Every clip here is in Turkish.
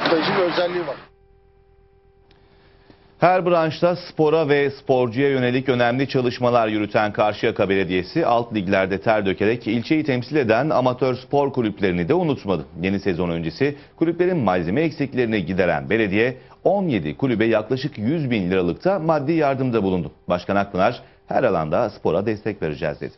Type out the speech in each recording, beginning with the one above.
toplayıcı bir özelliği var. Her branşta spora ve sporcuya yönelik önemli çalışmalar yürüten Karşıyaka Belediyesi alt liglerde ter dökerek ilçeyi temsil eden amatör spor kulüplerini de unutmadı. Yeni sezon öncesi kulüplerin malzeme eksiklerini gideren belediye 17 kulübe yaklaşık 100 bin liralıkta maddi yardımda bulundu. Başkan Akpınar her alanda spora destek vereceğiz dedi.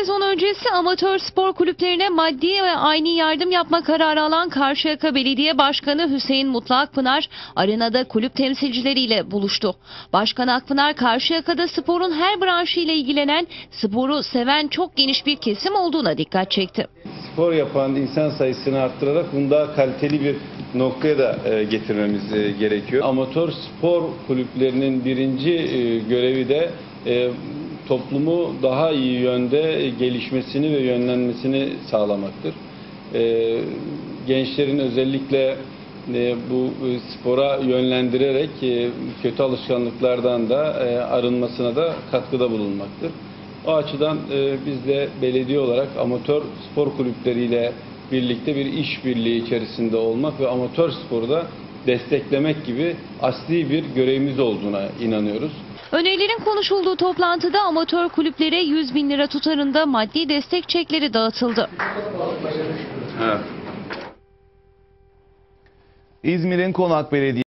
Sezon öncesi amatör spor kulüplerine maddi ve aynı yardım yapma kararı alan Karşıyaka Belediye Başkanı Hüseyin Mutlu Akpınar, arenada kulüp temsilcileriyle buluştu. Başkan Akpınar, Karşıyaka'da sporun her branşıyla ilgilenen, sporu seven çok geniş bir kesim olduğuna dikkat çekti. spor yapan insan sayısını arttırarak bunu daha kaliteli bir noktaya da e, getirmemiz e, gerekiyor. Amatör spor kulüplerinin birinci e, görevi de toplumu daha iyi yönde gelişmesini ve yönlenmesini sağlamaktır. E, gençlerin özellikle e, bu e, spora yönlendirerek e, kötü alışkanlıklardan da arınmasına da katkıda bulunmaktır. O açıdan biz de belediye olarak amatör spor kulüpleriyle birlikte bir işbirliği içerisinde olmak ve amatör sporu da desteklemek gibi asli bir görevimiz olduğuna inanıyoruz. Önerilerin konuşulduğu toplantıda amatör kulüplere 100 bin lira tutarında maddi destek çekleri dağıtıldı. Evet. İzmir'in Konak Belediyesi